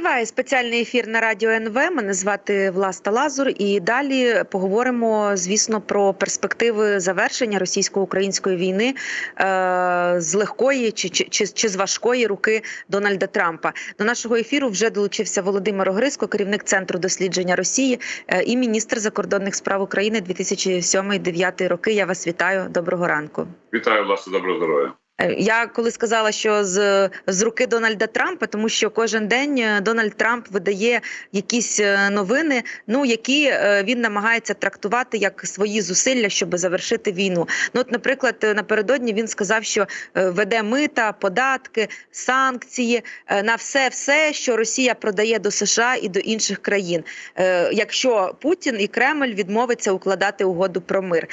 Триває спеціальний ефір на радіо НВ. Мене звати Власта Лазур. І далі поговоримо, звісно, про перспективи завершення російсько-української війни е- з легкої чи, чи, чи, чи з важкої руки Дональда Трампа. До нашого ефіру вже долучився Володимир Огриско, керівник центру дослідження Росії е- і міністр закордонних справ України 2007-2009 роки. Я вас вітаю. Доброго ранку. Вітаю власне, доброго здоров'я. Я коли сказала, що з, з руки Дональда Трампа, тому що кожен день е, Дональд Трамп видає якісь е, новини, ну які е, він намагається трактувати як свої зусилля, щоб завершити війну. Ну, от, наприклад, напередодні він сказав, що веде мита, податки, санкції на все, все, що Росія продає до США і до інших країн, якщо Путін і Кремль відмовиться укладати угоду про мир.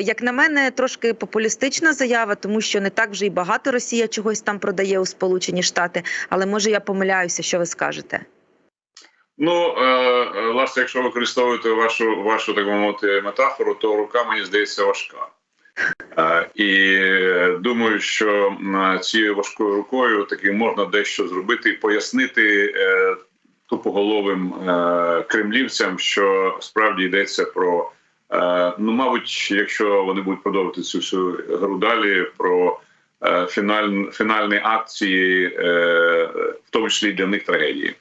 Як на мене, трошки популістична заява, тому що не так вже й багато Росія чогось там продає у Сполучені Штати. Але може я помиляюся, що ви скажете? Ну е, е, власне, якщо використовуєте вашу вашу так мовити метафору, то рука мені здається важка. Е, і думаю, що цією важкою рукою таки можна дещо зробити і пояснити тупоголовим кремлівцям, що справді йдеться про ну, мабуть, якщо вони будуть продовжувати цю всю гру далі, про фіналь, фінальні акції, е, в тому числі для них трагедії.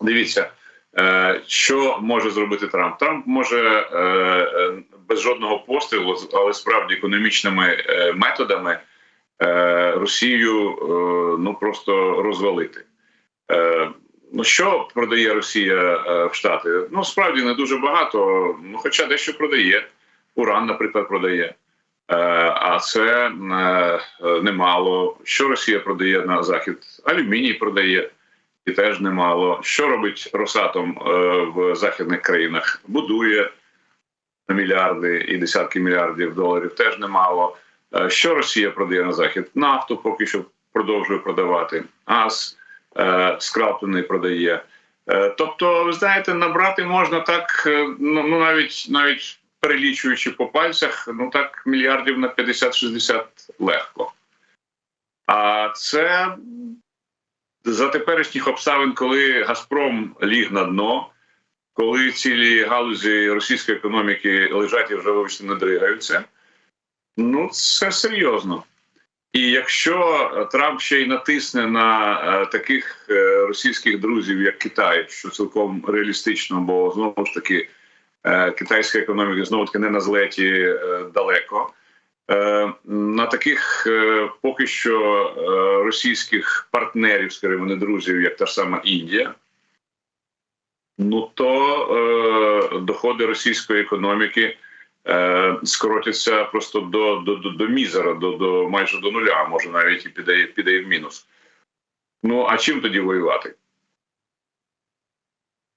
Дивіться, е, що може зробити Трамп? Трамп може е, е, без жодного пострілу, але справді економічними е, методами е, Росію е, ну просто розвалити. Е, Ну, що продає Росія е, в Штати? Ну справді не дуже багато. Ну, хоча дещо продає. Уран, наприклад, продає. Е, А це е, немало. Що Росія продає на захід? Алюміній продає і теж немало. Що робить Росатом е, в західних країнах? Будує на мільярди і десятки мільярдів доларів. Теж немало. Що Росія продає на захід? Нафту поки що продовжує продавати. Газ скраплений продає. Тобто, ви знаєте, набрати можна так, ну ну, навіть навіть перелічуючи по пальцях, ну так мільярдів на 50-60 легко. А це за теперішніх обставин, коли Газпром ліг на дно, коли цілі галузі російської економіки лежать і вже вибачте, не дригаються, ну це серйозно. І якщо Трамп ще й натисне на е, таких е, російських друзів, як Китай, що цілком реалістично, бо знову ж таки е, китайська економіка знову таки не на злеті е, далеко. Е, на таких поки що російських партнерів, скажімо, не друзів, як та ж сама Індія, ну то доходи російської економіки скоротяться просто до, до, до, до мізера, до, до майже до нуля, може навіть і піде, піде і в мінус. Ну а чим тоді воювати?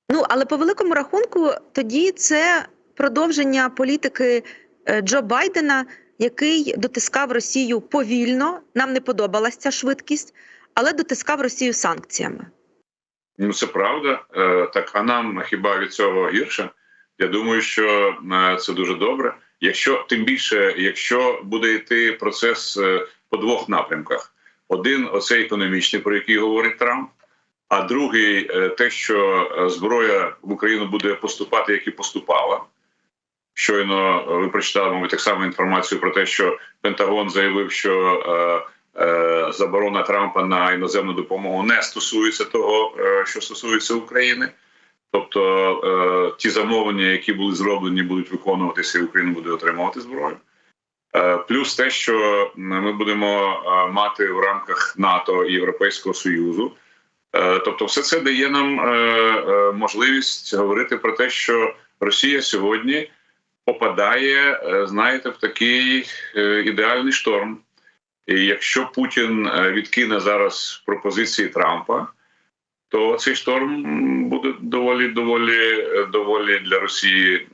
Ну але по великому рахунку, тоді це продовження політики е, Джо Байдена, який дотискав Росію повільно. Нам не подобалася ця швидкість, але дотискав Росію санкціями. Ну це правда. Е, так а нам хіба від цього гірше? Я думаю, що е, це дуже добре. Якщо тим більше, якщо буде йти процес по двох напрямках: один оцей економічний, про який говорить Трамп, а другий е, те, що е, зброя в Україну буде поступати, як і поступала. Щойно е, ви прочитали, мабуть, так само інформацію про те, що Пентагон заявив, що е, е, заборона Трампа на іноземну допомогу не стосується того, е, що стосується України. Тобто е, ті замовлення, які були зроблені, будуть виконуватися, і Україна буде отримувати зброю. Е, плюс те, що ми будемо мати в рамках НАТО і Європейського Союзу. Е, тобто, все це дає нам е, е, можливість говорити про те, що Росія сьогодні попадає, знаєте, в такий ідеальний шторм. І якщо Путін відкине зараз пропозиції Трампа, то цей шторм буде доволі доволі доволі для Росії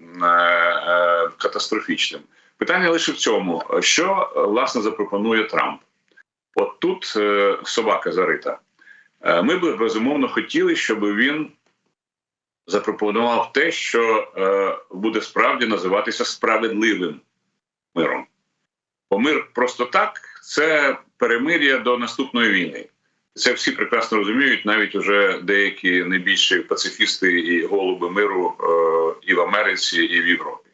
катастрофічним. Питання лише в цьому, що власне запропонує Трамп. От тут собака зарита. Е, Ми б безумовно хотіли, щоб він запропонував те, що е, буде справді називатися справедливим миром. Бо мир просто так це перемир'я до наступної війни. Це всі прекрасно розуміють, навіть уже деякі найбільші пацифісти і голуби миру е, і в Америці, і в Європі.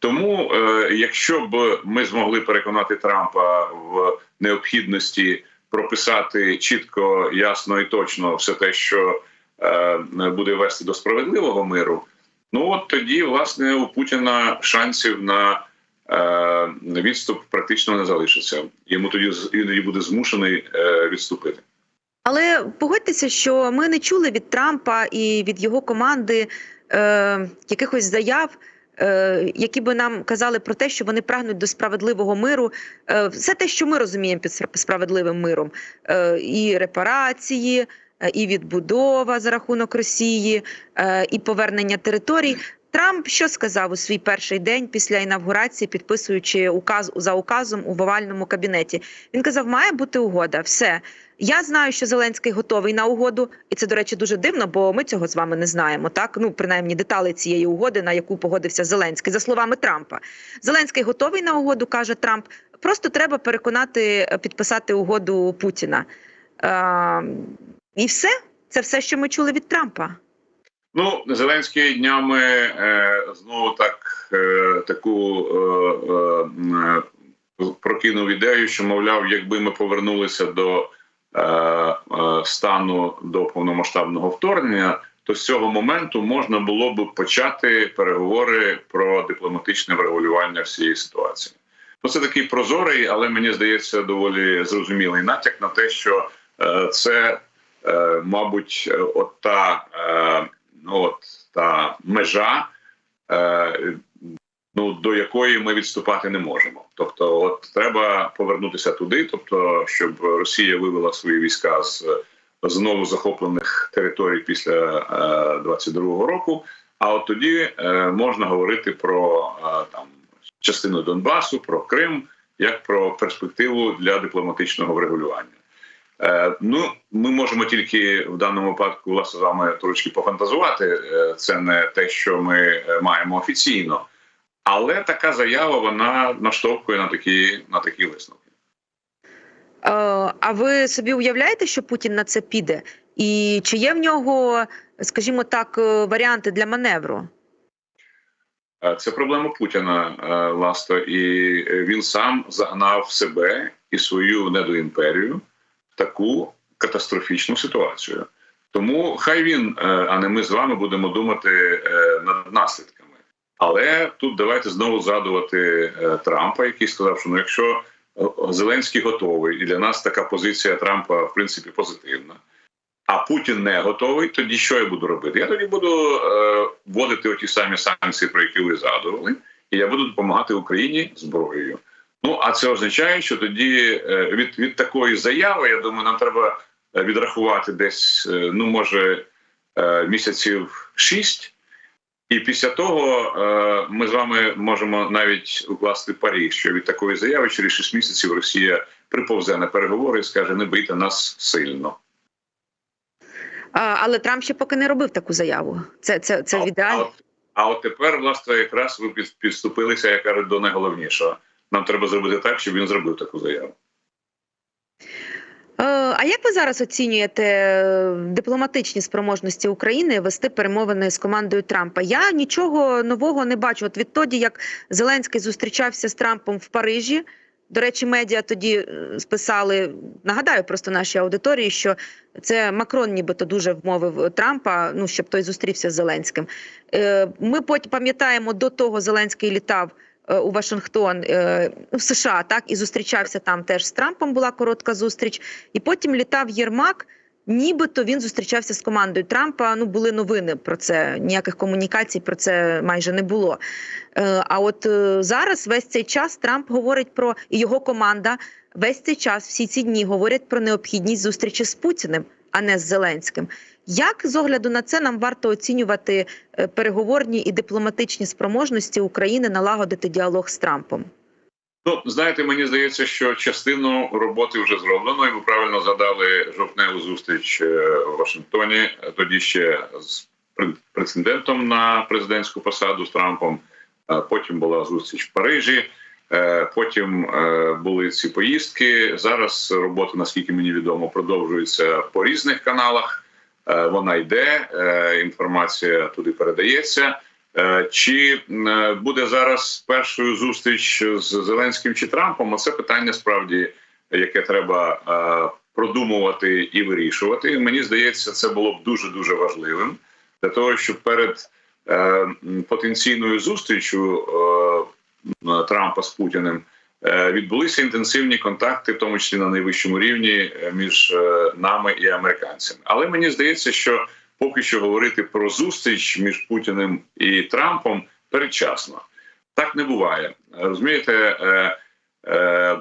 Тому, якщо б ми змогли переконати Трампа в необхідності прописати чітко, ясно і точно все те, що е, буде вести до справедливого миру, ну от тоді, власне, у Путіна шансів на е, відступ практично не залишиться. Йому тоді він буде змушений е, відступити. Але погодьтеся, що ми не чули від Трампа і від його команди е, якихось заяв, які би нам казали про те, що вони прагнуть до справедливого миру. Е, все те, що ми розуміємо під справедливим миром, е, і репарації, е, і відбудова за рахунок Росії, е, і повернення територій. Трамп що сказав у свій перший день після інавгурації, підписуючи указ за указом у овальному кабінеті? Він казав, має бути угода. Все. Я знаю, що Зеленський готовий на угоду, і це, до речі, дуже дивно, бо ми цього з вами не знаємо. Так, ну принаймні деталі цієї угоди, на яку погодився Зеленський, за словами Трампа. Зеленський готовий на угоду, каже Трамп. Просто треба переконати е, підписати угоду Путіна. Е, і все. Це все, що ми чули від Трампа. Ну, Зеленський днями е, знову так е, таку е, е, е, прокинув ідею, що мовляв, якби ми повернулися до стану до повномасштабного вторгнення, то з цього моменту можна було б почати переговори про дипломатичне врегулювання всієї ситуації. Ну, це такий прозорий, але мені здається, доволі зрозумілий натяк на те, що е, це, е, мабуть, от та. Е, ну от та межа, е, ну до якої ми відступати не можемо. Тобто, от треба повернутися туди, тобто, щоб Росія вивела свої війська з знову захоплених територій після е, 22-го року. А от тоді е, можна говорити про е, там частину Донбасу, про Крим як про перспективу для дипломатичного врегулювання. Е, ну, ми можемо тільки в даному випадку власне з вами трошки пофантазувати. Е, це не те, що ми е, маємо офіційно, але така заява вона наштовхує на такі на такі висновки. Е, а ви собі уявляєте, що Путін на це піде? І чи є в нього, скажімо так, е, варіанти для маневру? Е, Це проблема Путіна, власне, і він сам загнав себе і свою недоімперію в таку катастрофічну ситуацію. Тому хай він, а не ми з вами будемо думати над наслідками. Але тут давайте знову згадувати е, Трампа, який сказав, що ну, якщо е, Зеленський готовий, і для нас така позиція Трампа в принципі позитивна. А Путін не готовий, тоді що я буду робити? Я тоді буду е, вводити оті самі санкції, про які ви згадували, і я буду допомагати Україні зброєю. Ну а це означає, що тоді е, від, від такої заяви, я думаю, нам треба е, відрахувати десь, е, ну може, е, місяців шість. І після того е, ми з вами можемо навіть укласти парі, що від такої заяви через 6 місяців Росія приповзе на переговори і скаже: не бийте нас сильно. Але Трамп ще поки не робив таку заяву. Це, це, це А- в. А от, а от тепер, власне, якраз ви підступилися, я кажу, до найголовнішого. Нам треба зробити так, щоб він зробив таку заяву. Е, А як ви зараз оцінюєте е, дипломатичні спроможності України вести перемовини з командою Трампа? Я нічого нового не бачу. От відтоді, як Зеленський зустрічався з Трампом в Парижі. До речі, медіа тоді е, списали. Нагадаю просто нашій аудиторії, що це Макрон, нібито дуже вмовив Трампа. Ну щоб той зустрівся з Зеленським. Ми потім пам'ятаємо, до того Зеленський літав у Вашингтон е, в США, так і зустрічався там теж з Трампом. Була коротка зустріч, і потім літав Єрмак. Нібито він зустрічався з командою Трампа. Ну були новини про це. Ніяких комунікацій про це майже не було. Е, А от е, зараз весь цей час Трамп говорить про і його команда. Весь цей час, всі ці дні говорять про необхідність зустрічі з Путіним, а не з Зеленським. Як з огляду на це нам варто оцінювати е, переговорні і дипломатичні спроможності України налагодити діалог з Трампом? Ну, знаєте, мені здається, що частину роботи вже зроблено, і ви правильно згадали жовтневу зустріч е, в Вашингтоні. Тоді ще з пре- претендентом на президентську посаду з Трампом. Е, Потім була зустріч в Парижі. Е, Потім е, були ці поїздки. Зараз робота, наскільки мені відомо, продовжується по різних каналах. Е, Вона йде, е, інформація туди передається. Е, Чи буде зараз першою зустріч з Зеленським чи Трампом? Оце питання справді, яке треба продумувати і вирішувати. Мені здається, це було б дуже дуже важливим для того, щоб перед потенційною зустрічю Трампа з Путіним відбулися інтенсивні контакти, в тому числі на найвищому рівні е, між е, нами і американцями. Але мені здається, що поки що говорити про зустріч між Путіним і Трампом передчасно. Так не буває. Розумієте, е, е,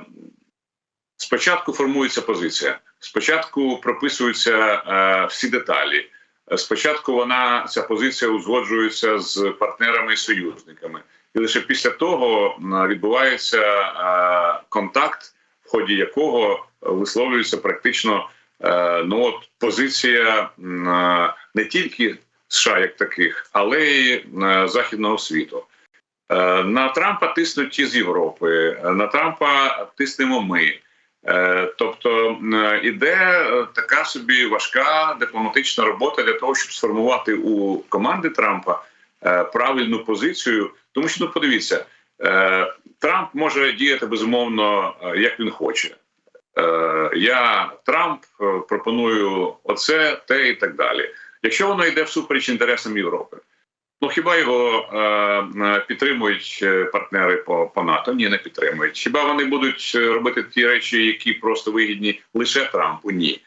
спочатку формується позиція, спочатку прописуються е, всі деталі. Спочатку вона ця позиція узгоджується з партнерами і союзниками, і лише після того відбувається е, контакт, в ході якого висловлюється практично е, ну от позиція е, не тільки США як таких, але й західного світу. На Трампа тиснуть ті з Європи, на Трампа тиснемо ми. Тобто іде така собі важка дипломатична робота для того, щоб сформувати у команди Трампа правильну позицію. Тому що ну подивіться, е, Трамп може діяти безумовно, е, як він хоче. Е, Я Трамп е, пропоную оце, те і так далі. Якщо воно йде всупереч інтересам Європи, ну хіба його е, е, підтримують партнери по, по НАТО? Ні, не підтримують. Хіба вони будуть робити ті речі, які просто вигідні лише Трампу? Ні.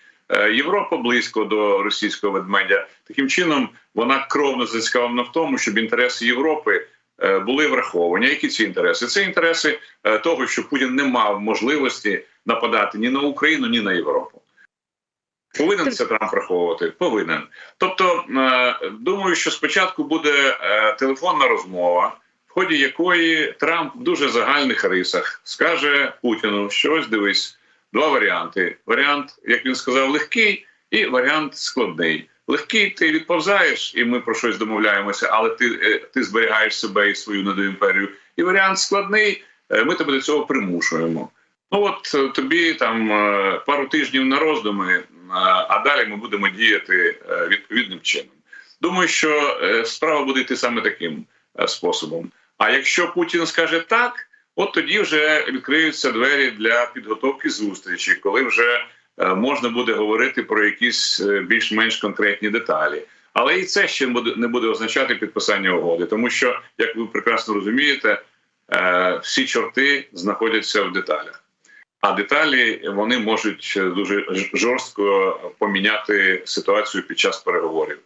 Європа близько до російського ведмедя. Таким чином вона кровно зацікавлена в тому, щоб інтереси Європи були враховані. Які ці інтереси? Це інтереси е, того, що Путін не мав можливості нападати ні на Україну, ні на Європу. Повинен це Трамп враховувати? Повинен. Тобто, е, думаю, що спочатку буде е, телефонна розмова, в ході якої Трамп в дуже загальних рисах скаже Путіну, що ось дивись, два варіанти: варіант, як він сказав, легкий, і варіант складний. Легкий, ти відповзаєш, і ми про щось домовляємося, але ти, е, ти зберігаєш себе і свою недоімперію. І варіант складний, е, ми тебе до цього примушуємо. Ну от е, тобі там пару тижнів на роздуми, а далі ми будемо діяти відповідним чином. Думаю, що справа буде йти саме таким способом. А якщо Путін скаже так, от тоді вже відкриються двері для підготовки зустрічі, коли вже можна буде говорити про якісь е, більш-менш конкретні деталі. Але і це ще не буде означати підписання угоди, тому що, як ви прекрасно розумієте, е, всі чорти знаходяться в деталях. А деталі вони можуть е, дуже жорстко поміняти ситуацію під час переговорів.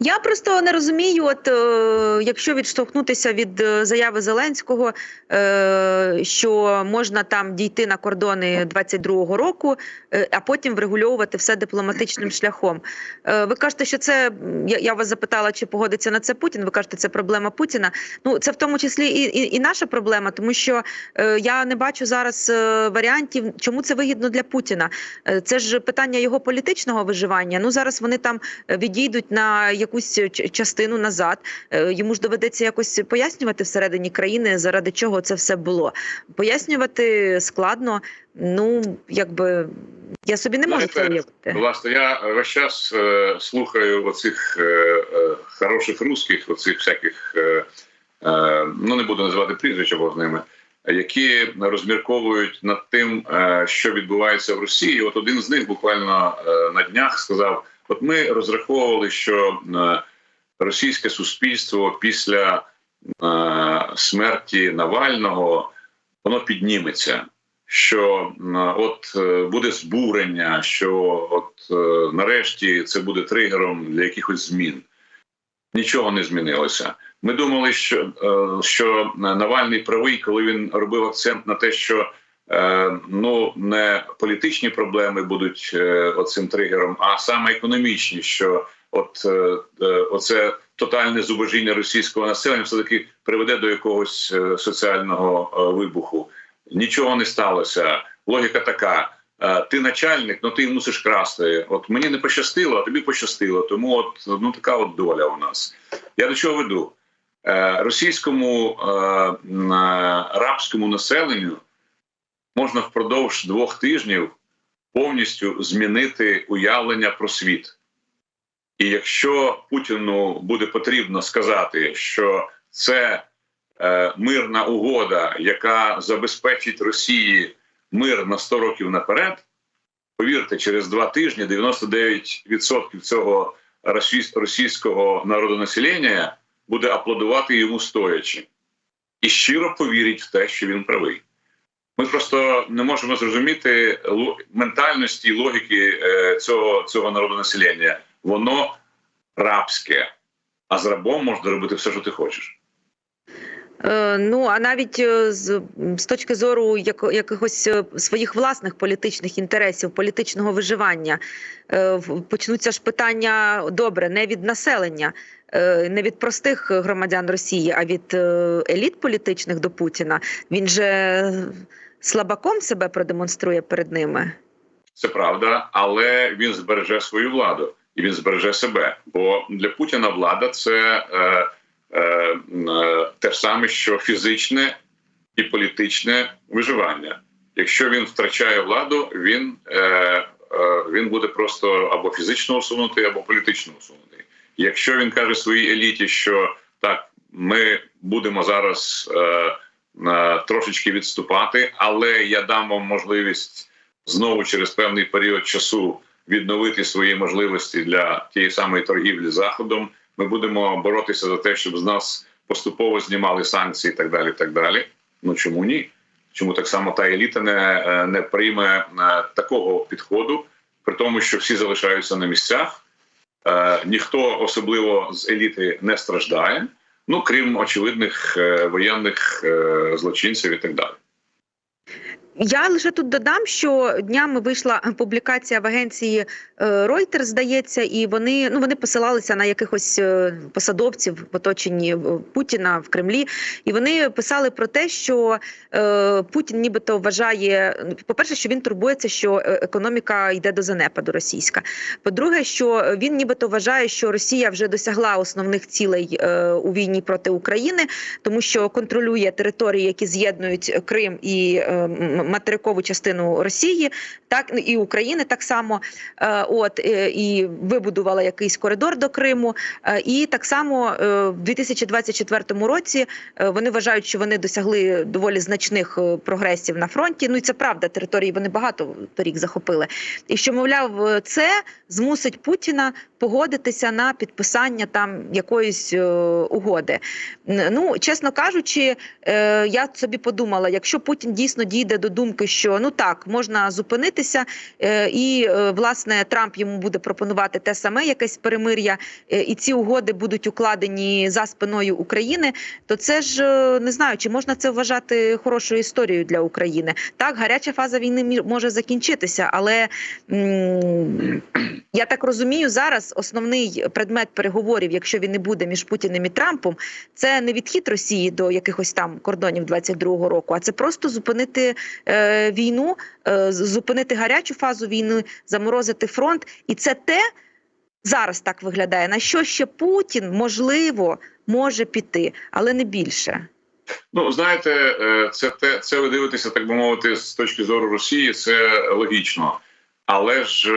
Я просто не розумію, от е, якщо відштовхнутися від е, заяви Зеленського, е, що можна там дійти на кордони 22-го року, е, а потім врегульовувати все дипломатичним шляхом. Е, ви кажете, що це я, я вас запитала, чи погодиться на це Путін. Ви кажете, це проблема Путіна. Ну це в тому числі і, і, і наша проблема, тому що е, я не бачу зараз е, варіантів, чому це вигідно для Путіна. Е, це ж питання його політичного виживання. Ну зараз вони там е, відійдуть на якусь ч- частину назад. Е, Йому ж доведеться якось пояснювати всередині країни, заради чого це все було. Пояснювати складно. Ну якби я собі не можу це уявити. Власне, я весь час е, слухаю оцих е, е, хороших русських, оцих всяких, е, е, ну не буду називати прізвища Бог з ними, які розмірковують над тим, е, що відбувається в Росії. От один з них буквально е, на днях сказав: от ми розраховували, що е, російське суспільство після е, смерті Навального воно підніметься що от е, буде збурення, що от нарешті це буде тригером для якихось змін. Нічого не змінилося. Ми думали, що, що Навальний правий, коли він робив акцент на те, що ну не політичні проблеми будуть е, оцим тригером, а саме економічні, що от е, е, оце тотальне зубожіння російського населення все таки приведе до якогось е, соціального е, вибуху. Нічого не сталося. Логіка така: е, ти начальник, ну ти мусиш красти. От мені не пощастило, а тобі пощастило. Тому от ну така от доля у нас. Я до чого веду? Е, Російському е, е, населенню можна впродовж двох тижнів повністю змінити уявлення про світ. І якщо Путіну буде потрібно сказати, що це е, мирна угода, яка забезпечить Росії мир на 100 років наперед, повірте, через два тижні 99% цього російсь- російського народонаселення буде аплодувати йому стоячи і щиро повірить в те, що він правий. Ми просто не можемо зрозуміти ментальності і логіки е, цього, цього народонаселення. Воно рабське, а з рабом можна робити все, що ти хочеш. Е, Ну а навіть е, з, з точки зору яко- якихось своїх власних політичних інтересів, політичного виживання, почнуться ж питання добре не від населення, не від простих громадян Росії, а від еліт політичних до Путіна. Він же слабаком себе продемонструє перед ними. Це правда, але він збереже свою владу і він збереже себе. Бо для Путіна влада це е, е, е, те ж саме, що фізичне і політичне виживання. Якщо він втрачає владу, він, е, е, він буде просто або фізично усунутий, або політично усунутий. Якщо він каже своїй еліті, що так, ми будемо зараз е, трошечки відступати, але я дам вам можливість знову через певний період часу відновити свої можливості для тієї самої торгівлі заходом. Ми будемо боротися за те, щоб з нас поступово знімали санкції, і так далі. Так далі. Ну чому ні? Чому так само та еліта не, е, не прийме е, такого підходу, при тому, що всі залишаються на місцях, е, ніхто особливо з еліти не страждає, ну крім очевидних е, воєнних е, злочинців і так далі. Я лише тут додам, що днями вийшла публікація в агенції е, Reuters, здається, і вони ну вони посилалися на якихось е, посадовців в оточенні е, Путіна в Кремлі, і вони писали про те, що е, Путін нібито вважає, ну, по-перше, що він турбується, що економіка йде до занепаду російська. По-друге, що він нібито вважає, що Росія вже досягла основних цілей е, у війні проти України, тому що контролює території, які з'єднують Крим і е, материкову частину Росії, так і України так само. Е, От е, і вибудувала якийсь коридор до Криму. Е, І так само в 2024 році вони вважають, що вони досягли доволі значних прогресів на фронті. Ну і це правда, території вони багато торік захопили. І що мовляв, це змусить Путіна погодитися на підписання там якоїсь угоди. Ну, чесно кажучи, я собі подумала, якщо Путін дійсно дійде до думки, що ну так можна зупинитися, е, і е, власне Трамп йому буде пропонувати те саме, якесь перемир'я, е, і ці угоди будуть укладені за спиною України, то це ж не знаю, чи можна це вважати хорошою історією для України. Так, гаряча фаза війни може закінчитися, але я так розумію, зараз основний предмет переговорів, якщо він не буде між Путіним і Трампом, це не відхід Росії до якихось там кордонів 22-го року, а це просто зупинити війну, е, зупинити гарячу фазу війни, заморозити фронт, і це те зараз так виглядає. На що ще Путін можливо може піти, але не більше. Ну, знаєте, е, це те, це ви дивитеся, так би мовити, з точки зору Росії, це логічно. Але ж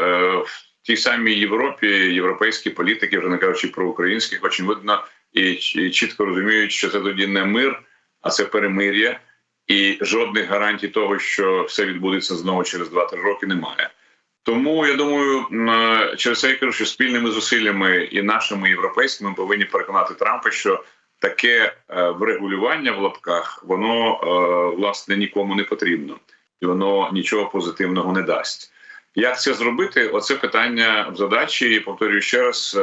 е, в тій самій Європі європейські політики, вже не кажучи про українських, очевидно, і чітко розуміють, що це тоді не мир, а це перемир'я, і жодних гарантій того, що все відбудеться знову через 2-3 роки, немає. Тому я думаю, е, через це я кажу, що спільними зусиллями і нашими європейськими ми повинні переконати Трампа, що таке е, врегулювання в лапках, воно е, власне нікому не потрібно, і воно нічого позитивного не дасть. Як це зробити? Оце питання в задачі. І повторюю ще раз: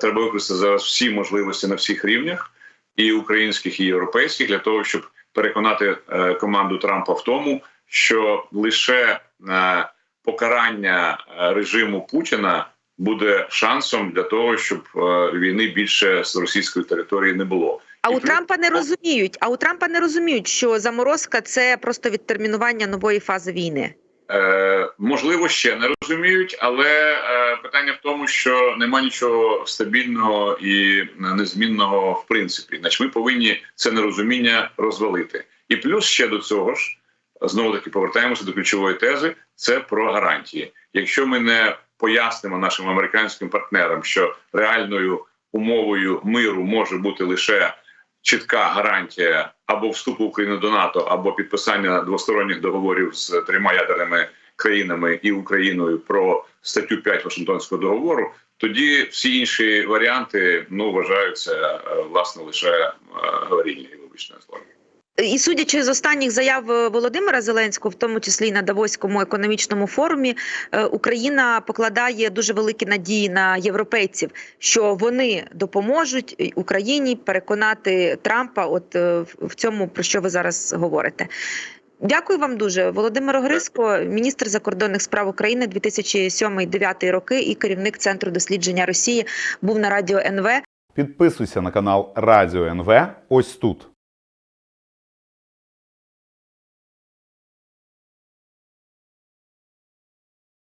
треба використати зараз всі можливості на всіх рівнях, і українських, і європейських, для того, щоб переконати е, команду Трампа в тому, що лише е, покарання е, режиму Путіна буде шансом для того, щоб війни більше з російської території не було. А у Трампа не розуміють. А у Трампа не розуміють, що заморозка це просто відтермінування нової фази війни. Е, можливо, ще не розуміють, але е, питання в тому, що нема нічого стабільного і незмінного в принципі. Значить, ми повинні це нерозуміння розвалити. І плюс ще до цього ж знову таки повертаємося до ключової тези: це про гарантії. Якщо ми не пояснимо нашим американським партнерам, що реальною умовою миру може бути лише чітка гарантія або вступу України до НАТО, або підписання двосторонніх договорів з трьома ядерними країнами і Україною про статтю 5 Вашингтонського договору, тоді всі інші варіанти ну вважаються е, власне лише е, і вибачте слово. І судячи з останніх заяв е, Володимира Зеленського, в тому числі на Давоському економічному форумі, е, Україна покладає дуже великі надії на європейців, що вони допоможуть Україні переконати Трампа, от е, в цьому про що ви зараз говорите. Дякую вам дуже, Володимир Огриско, міністр закордонних справ України 2007-2009 роки і керівник центру дослідження Росії, був на радіо НВ. Підписуйся на канал Радіо НВ ось тут.